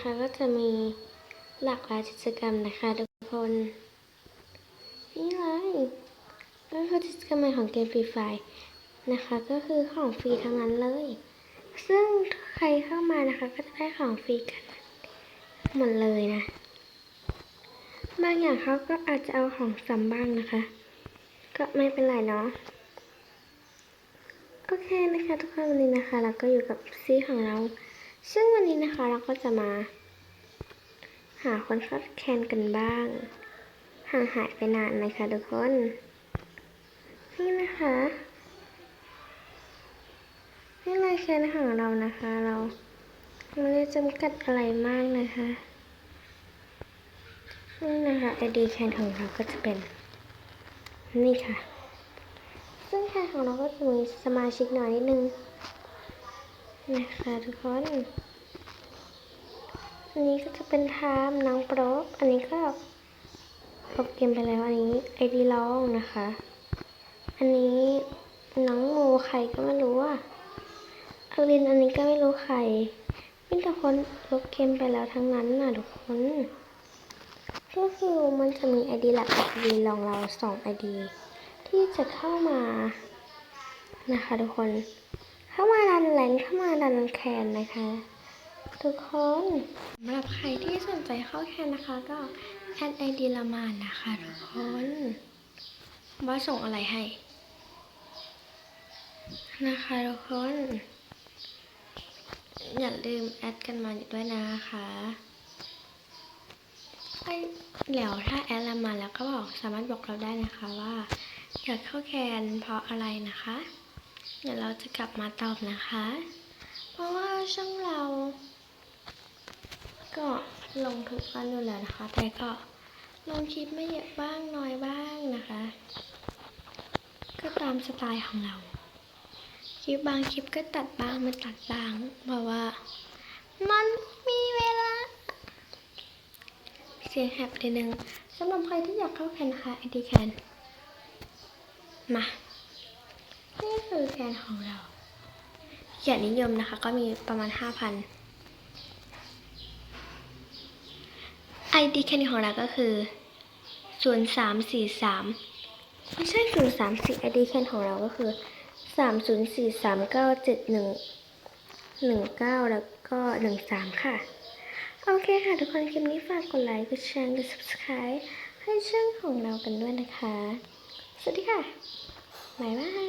นะคะ ก็จะมีหลากหลายกิจกรรมนะคะทุกคน นี่เลยก็คือกิจกรรมใหม่ของเกมฟรีไฟนะคะ ก็คือของฟรีทั้งนั้นเลย ซึ่งใครเข้ามานะคะ ก็จะได้ของฟรีกันหมดเลยนะ บางอย่างเขาก็อาจจะเอาของซ้ำบ้างนะคะ ก็ไม่เป็นไรเนาะโอเคนะคะทุกคนวันนี้นะคะ เราก็อยู่กับซีของเรา ซึ่งวันนี้นะคะเราก็จะมา หาคนเข้าแคนกันบ้าง ห่างหายไปนานนะคะทุกคน นี่นะคะ นี่รายแคนของเรานะคะ เราไม่ได้จำกัดอะไรมากนะคะ นี่นะคะไอดีแคนของเราก็จะเป็น นี่ค่ะ ซึ่งแคนของเราก็จะมีสมาชิกน้อยนิดนึง นะคะทุกคนอันนี้ก็จะเป็นไทม์น้องโปรบอันนี้ก็จบเกมไปแล้วอันนี้ไอดีร้องนะคะ อันนี้น้องโมใครก็ไม่รู้อะอลินอันนี้ก็ไม่รู้ใครมีแต่คนลบเกมไปแล้วทั้งนั้นน่ะทุกคนก็คือมันจะมีไอดีหลักไอดีรองเราสองไอดีที่จะเข้ามานะคะทุกคน ดันแรงเข้ามาดันแคนนะคะ ทุกคนสำหรับใครที่สนใจเข้าแคนนะคะ ก็แอดไอดีละมานนะคะ ทุกคนว่าส่งอะไรให้ นะคะทุกคน อย่าลืมแอดกันมาด้วยนะคะไอเดี๋ยวถ้าแอดละมาแล้วก็บอกสามารถบอกเราได้นะคะว่า อยากเข้าแคนเพราะอะไรนะคะ เดี๋ยวเราจะกลับมาตอบนะคะ เพราะว่าช่องเรา ก็ลงทุกวันอยู่แล้วนะคะ แต่ก็ลงคลิปไม่เยอะบ้างน้อยบ้างนะคะ ก็ตามสไตล์ของเรา คลิปบางคลิปก็ตัดบ้างไม่ตัดบ้างเพราะว่า มันมีเวลา เสียงแหบนิดนึงสำหรับใครที่อยากเข้าแคนนะคะไอดีแคนมา นี่คือแคนของเราเขียนนิยมนะคะ ก็มีประมาณ5,000 ID แคนของเราก็คือ0343ไม่ใช่034 ID แคนของเราก็คือ3043971119แล้วก็13ค่ะ โอเคค่ะ ทุกคนคลิปนี้ฝากกดไลค์กดแชร์กด subscribe ให้ช่องของเรากันด้วยนะคะ สวัสดีค่ะ บ๊ายบาย